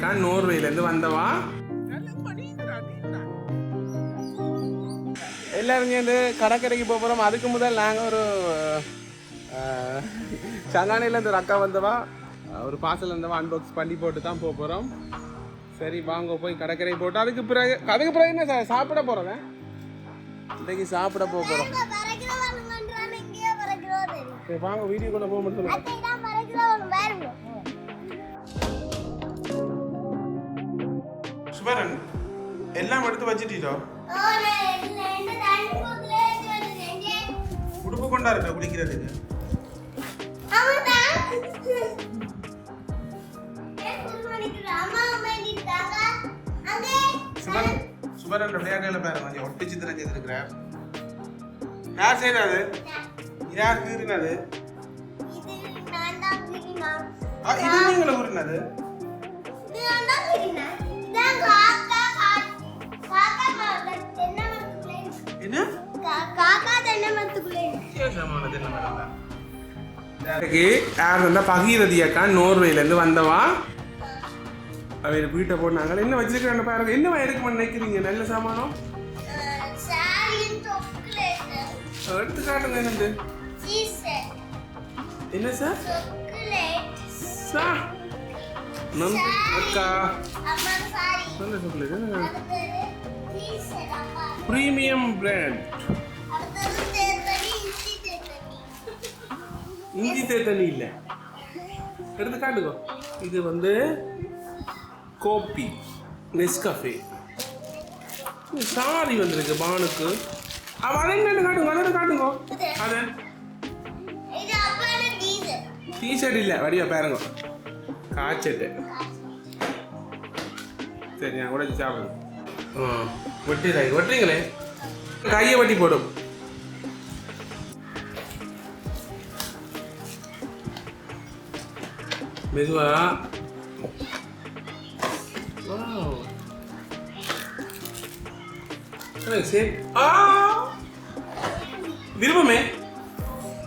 நான் நோர்வேலேருந்து வந்தவா? எல்லாரும் சேர்ந்து கடற்கரைக்கு போக போகிறோம் அதுக்கு முதல் நாங்கள் ஒரு சங்கானையிலேருந்து ஒரு அக்கா வந்தவா. ஒரு பார்சல் இருந்தவா அன்பாக்ஸ் பண்ணி போட்டு தான் போக போகிறோம் சரி வாங்க போய் கடற்கரை போட்டு அதுக்கு பிறகு அதுக்கு பிறகு என்ன சா- சாப்பிட போகிறோங்க இன்னைக்கு சாப்பிட போக போகிறோம் சரி வாங்க வீடியோக்குள்ளே போக மட்டும் சுபரன் எல்லாம் எடுத்து வச்சுட்டீரோ உடுப்பு கொண்டா இருக்க குளிக்கிறதுக்கு? சுபரன் சுபரன் விளையாட்டுல பாருங்க கொஞ்சம் ஒட்டிச்சு திறந்து இருக்கிறார் யார் செய்யறாரு யார் கீறினது? ஆ, இது நீங்கள ஊறினது. யார் வந்தா பகீரதி அக்கா நோர்வேலேருந்து வந்தவா? அவர் வீட்டை போனாங்க என்ன வச்சிருக்கிறாங்க பாருங்க. என்னவா எடுக்க நினைக்கிறீங்க நல்ல சாமானம் எடுத்து காட்டுங்க என்னது? என்ன சார் சாக்லேட் சா நன்றி அக்கா. சாரி நல்ல சாக்லேட் ப்ரீமியம் பிராண்ட் இஞ்சி தேத்தனி இல்லை. எடுத்து காட்டுங்க இது வந்து கோப்பி நெஸ்கஃபே சாரி வந்திருக்கு பானுக்கு. அவன் அதை என்ன காட்டுங்க அதை காட்டுங்க. அதை. இது அப்பான டீசல் டிஷர்ட் இல்லை. வடிவா பாருங்க. காய்ச்சட்டு சரி நான் கூட சாப்பிடுங்க வெட்டிடுறாங்க வெட்டுறீங்களே? கையை வட்டி போடும். மெதுவா Wow. எனக்கு சரி ஆ விருப்பமே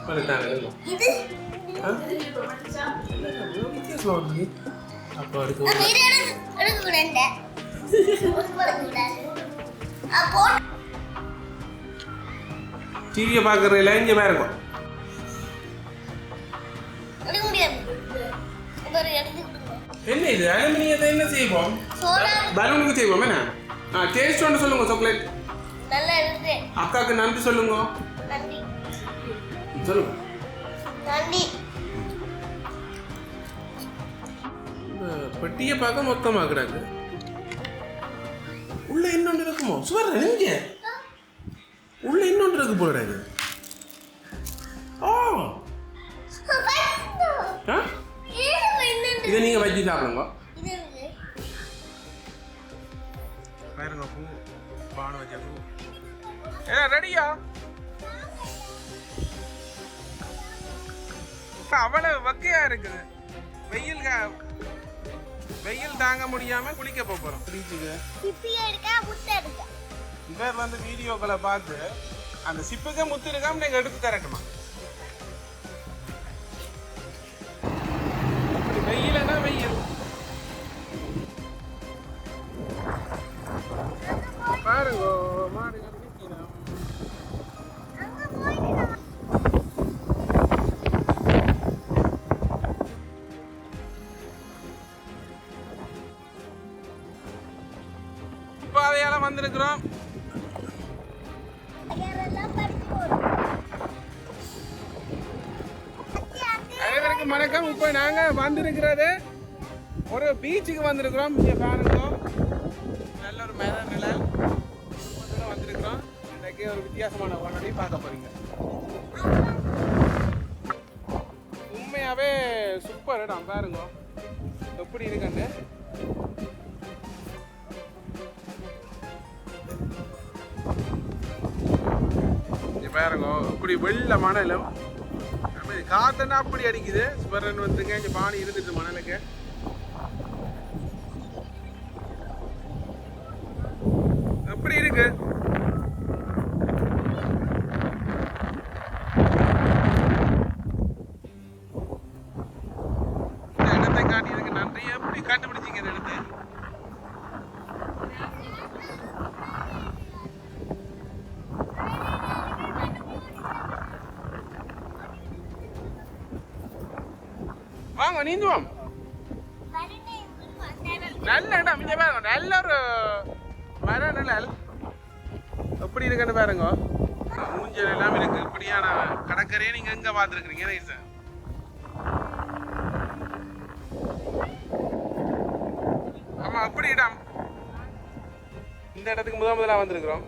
பண்ணிட்டாங்க இது ஆ? வித்தியாசமா வருது. அப்போ அடுத்து நம்ம இது எடுக்க எடுக்க ஒரு என்ன இது? அலுமினியத்தை என்ன செய்வோம்? பலூனுக்கு செய்வோம் என்ன? ஆ டேஸ்ட் ஒன்று சொல்லுங்க சாக்லேட் நல்லா இருக்கு. அக்காவுக்கு நன்றி சொல்லுங்க. நன்றி. சொல்லுங்க நன்றி. பெட்டியை பார்க்க மொத்தமாக கிடக்கு. உள்ள இன்னொன்று இருக்குமோ? சுவர் எங்க உள்ள இன்னொன்று இருக்கு போல ஓ இதை நீங்கள் வச்சு சாப்பிடுங்க. பாருங்க பூ பானை வச்ச பூ. ஏ ரெடியா? அவ்வளவு வக்கையா இருக்குது. வெயில் வெயில் தாங்க முடியாம குளிக்க போறோம். பீச்சுக்கு இவர் வந்து வீடியோக்களை பார்த்து அந்த சிப்புக்கு முத்து இருக்காம நீங்க எடுத்து தரட்டுமா? 的一辆。வணக்கம். இப்போ நாங்கள் வந்திருக்கிறது ஒரு பீச்சுக்கு வந்திருக்கிறோம். இங்கே பாருங்க. நல்ல ஒரு மேல நிழல். வந்திருக்கிறோம். இன்றைக்கு ஒரு வித்தியாசமான வானொலி பார்க்க போகிறீங்க உண்மையாகவே சூப்பர் இடம். பாருங்க. எப்படி இருக்குன்னு. பாருங்க. இப்படி வெள்ள மணலும் நம்ம அப்படி அடிக்குது. ஸ்பெரன் வந்துங்க இங்கே பானி இருந்துட்டு மணலுக்கு எப்படி இருக்கு இந்த இடத்தை காட்டியதுக்கு நன்றி எப்படி கண்டுபிடிச்சீங்க இந்த இடத்தை வாங்க நீந்துவோம் நல்ல இடம் இங்கே பாருங்க நல்ல ஒரு மர நிழல் எப்படி இருக்குன்னு பாருங்க ஊஞ்சல் எல்லாம் இருக்கு இப்படியான கடற்கரையை நீங்க எங்க பார்த்துருக்குறீங்க சார் ஆமா அப்படி இடம் இந்த இடத்துக்கு முதல் முதலாக வந்திருக்கிறோம்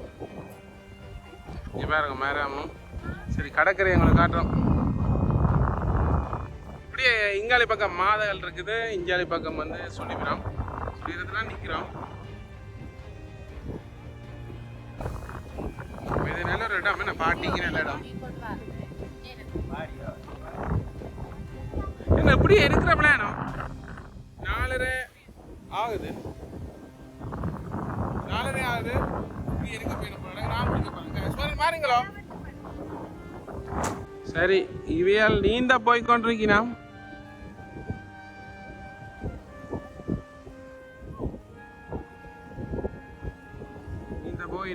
இங்க பாருங்க மரமும் சரி கடற்கரை எங்களுக்கு காட்டுறோம் இப்படியே இங்காலி பக்கம் மாதகள் இருக்குது. இங்காலி பக்கம் வந்து சொல்லிக்கிறோம் சொல்லிக்கிறதுலாம் நிற்கிறோம் இது நல்ல ஒரு இடம். என்ன பாட்டிக்கு நல்ல இடம்? என்ன இப்படியே இருக்கிற பிளானோ? நாலரை ஆகுது. நாலரை ஆகுது. இப்படி இருக்க போயிடும் நான் முடிக்க சரி இவையால் நீந்த போய் கொண்டிருக்கிறான்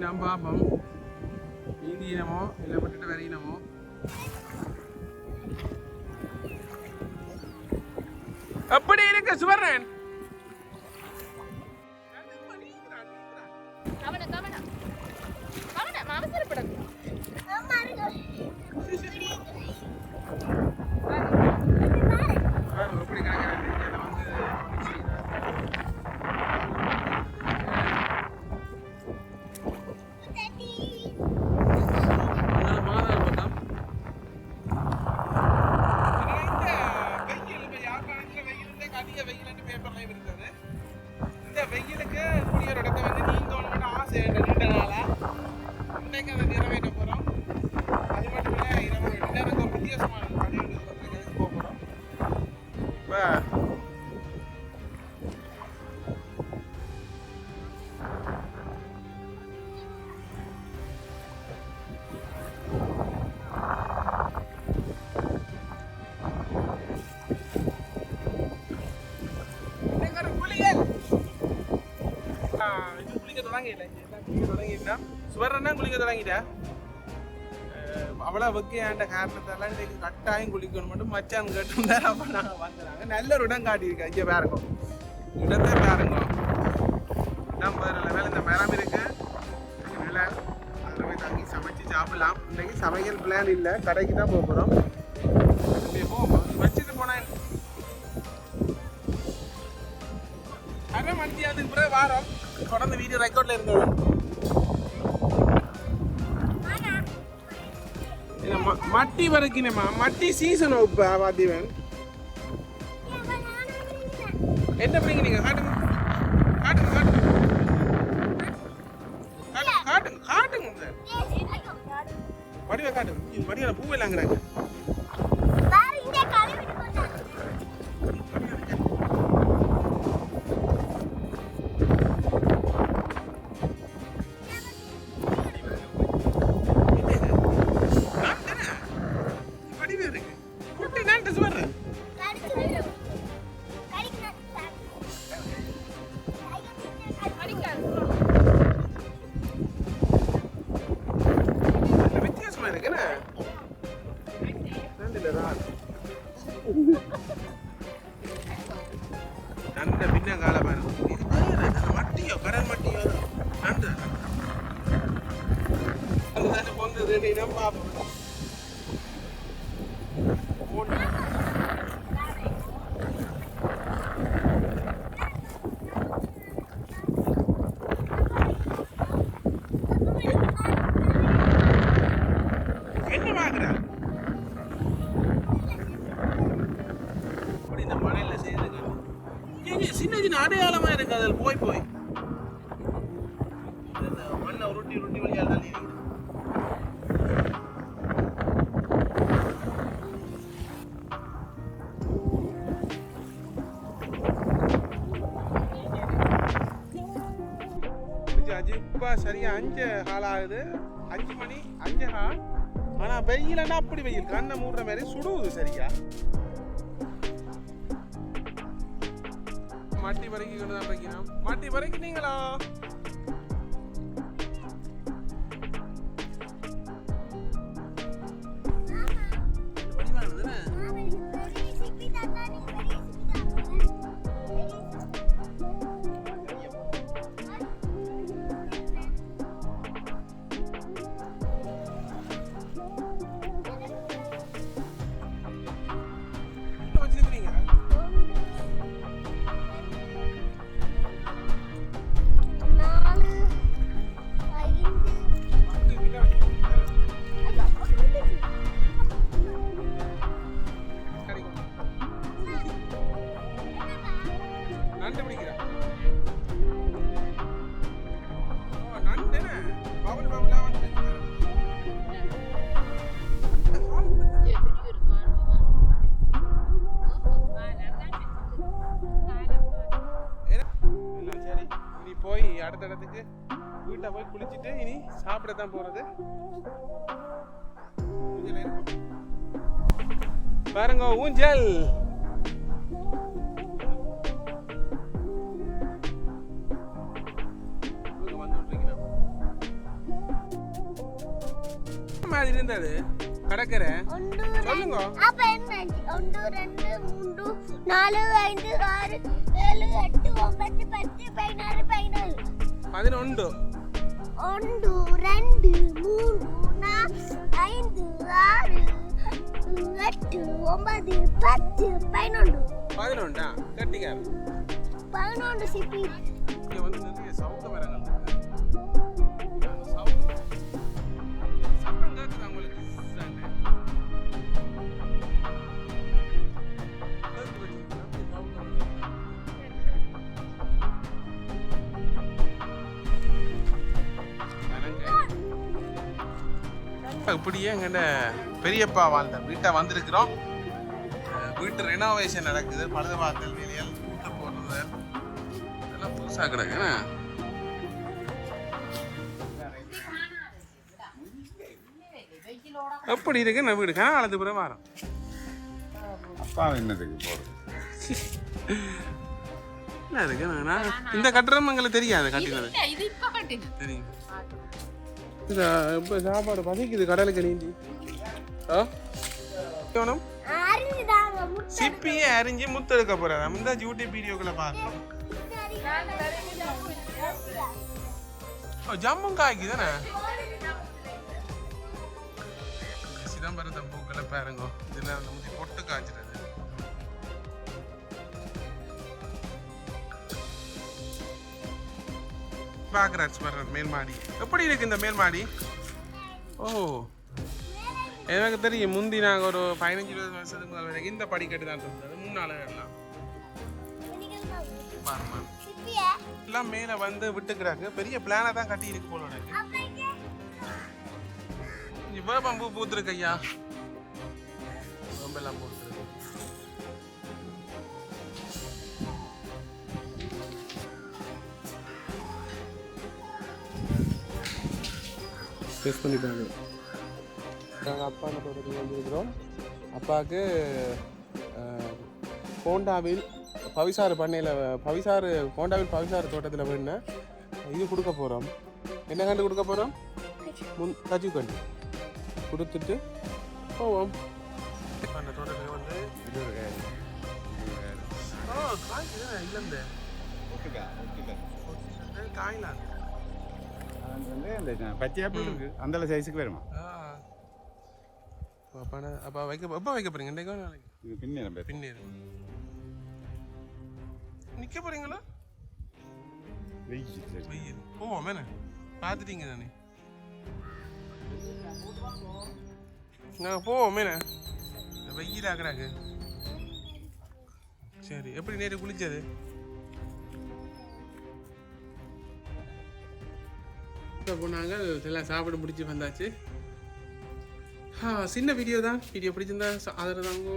நீந்த போய் நாம் இனமோ இல்லை விட்டுட்டு வரையினமோ. அப்படி இருக்கு சுவர்ணன். தொடங்கிடல. குளிக்க தொடங்கிட்டா. சுவர்ணனா குளிக்க தொடங்கிட்டா. அஹ், அவ்வளவு காரணத்தால இன்னைக்கு கட்டாயம் குளிக்கணும் மட்டும் மச்சான் கட்டும் அப்ப நல்ல ஒரு இடம் காட்டியிருக்கேன் இங்கே பாருங்க இடத்தை பாருங்க இடம். வேற வேலை இந்த மரம் இருக்கு. நிலை அதில் போய் தங்கி சமைச்சு சாப்பிடலாம். இன்னைக்கு சமையல் பிளான் இல்லை. கடைக்கு தான் போக போகிறோம் தொடர்ந்து வீடியோ இருந்தது என்ன மட்டி வரைக்கினேம்மா மட்டி சீசன் இப்போ வாத்தியவன். என்ன பண்ணீங்க நீங்கள் காட்டுங்க. காட்டுங்க காட்டுங்க. காட்டுங்க காட்டுங்க காட்டுங்க சார் வடிவை காட்டுங்க. இது வடிவில் பூ அதில் போய் போய். மண்ணை உருட்டி உருட்டி வழியா தள்ளி இருக்குது. இப்போ சரியா அஞ்சு கால் ஆகுது. அஞ்சு மணி அஞ்சு கால். ஆனால் வெயிலன்னா அப்படி வெயில். கண்ணை மூடுற மாதிரி சுடுவது சரியா. மட்டி வரைக்கும் கொண்டு தான் வைக்கணும் மட்டி போய் அடுத்த இடத்துக்கு வீட்டை போய் குளிச்சுட்டு இனி சாப்பிட தான் போகிறது பாருங்க ஊஞ்சல். மாதிரி இருந்தது? கடற்கரை. சொல்லுங்க. அப்ப என்ன? ஒன்று ரெண்டு மூன்று நாலு ஐந்து ஆறு ஏழு எட்டு ஒன்பது பத்து பதினாறு பதினாலு பதினொன்று. ஒன்று ரெண்டு மூன்று நாலு ஐந்து ஆறு எட்டு ஒன்பது பத்து பதினொன்று. பதினொன்றா? கட்டிக்கார் பதினொன்று சிப்பி. இங்க வந்து நிறைய சவுக்க மரங்கள் இப்படியே எங்கள்ட பெரியப்பா வாழ்ந்த வீட்டை வந்திருக்கிறோம். வீட்டு ரெனோவேஷன் நடக்குது. பழுது பார்த்தல் வேலையால் கூட்ட போடுறது. இதெல்லாம் புதுசாக கிடக்கு? எப்படி இருக்கு. நம்ம வீடு? கனாலத்து பிறகு வாரம். அப்பா என்னதுக்கு போகிறது என்ன இருக்கு? நான் இந்த கட்டுறம் எங்களுக்கு தெரியாது கட்டினது இது இப்ப கட்டினது. தெரியும். இப்போ சாப்பாடு பசிக்குது கடலுக்கு நீந்தி. ஆ? வேணும்? சிப்பியே அரிஞ்சு முத்தெடுக்க போறாரு இந்த யூடியூப் வீடியோக்களை பார்க்கணும் ஓ, ஜம்மும் காய்க்கு தானே? சிதம்பரத்தை பூக்களை பாருங்க. இதுல அந்த முந்தி பொட்டு காய்ச்சிறது. பார்க்குறாச்சு பாருங்க மேல் மாடி எப்படி இருக்கு இந்த மேல் மாடி ஓ. எனக்கு தெரியும் முந்தி நாங்கள் ஒரு பதினஞ்சு இருபது வருஷத்துக்கு முன்னாடி வரைக்கும் இந்த படிக்கட்டு தான் இருந்தது. முன்னால எல்லாம். எல்லாம் மேலே வந்து விட்டுக்கிறாங்க. பெரிய பிளானை தான் கட்டி இருக்கு போல எனக்கு இவ்வளோ பம்பு பூத்துருக்கு ஐயா. ரொம்பெல்லாம் பூத்துருக்கு. டெஸ்ட் பண்ணிட்டாங்க நாங்கள் அப்பா தோட்டத்துக்கு வந்திருக்கிறோம் அப்பாவுக்கு ஹோண்டாவில் பவிசாறு பண்ணையில் பவிசாறு ஹோண்டாவில் பவிசாறு தோட்டத்தில் வேணுன்னா இது கொடுக்க போகிறோம் என்ன கண்டு கொடுக்க போகிறோம் முன் கஜு கண்டு. கொடுத்துட்டு போவோம். அந்த தோட்டத்துக்கு வந்து இது ஒரு காய். ஒட்டுக்கா, ஒட்டுக்கா. காயலாம் அது வந்து அந்த பச்சை ஆப்பிள் இருக்கு. அந்த சைஸுக்கு வருமா ஆ. அப்போ அப்போ வைக்க எப்போ வைக்க இன்றைக்கோ நாளைக்கு. இது பின்னே நம்ம பின்னேறு நிற்க போகிறீங்களா வெயில். வெயில் போவோம் மேனே பார்த்துட்டீங்க தானே. நாங்கள் போவோம் மேனே வெயில் ஆக்குறாங்க சரி எப்படி நேற்று குளிச்சது? சாப்பிட போனாங்க. எல்லாம் சாப்பிட முடிச்சு வந்தாச்சு. சின்ன வீடியோ தான். வீடியோ பிடிச்சிருந்தா ஆதரவு தாங்கோ.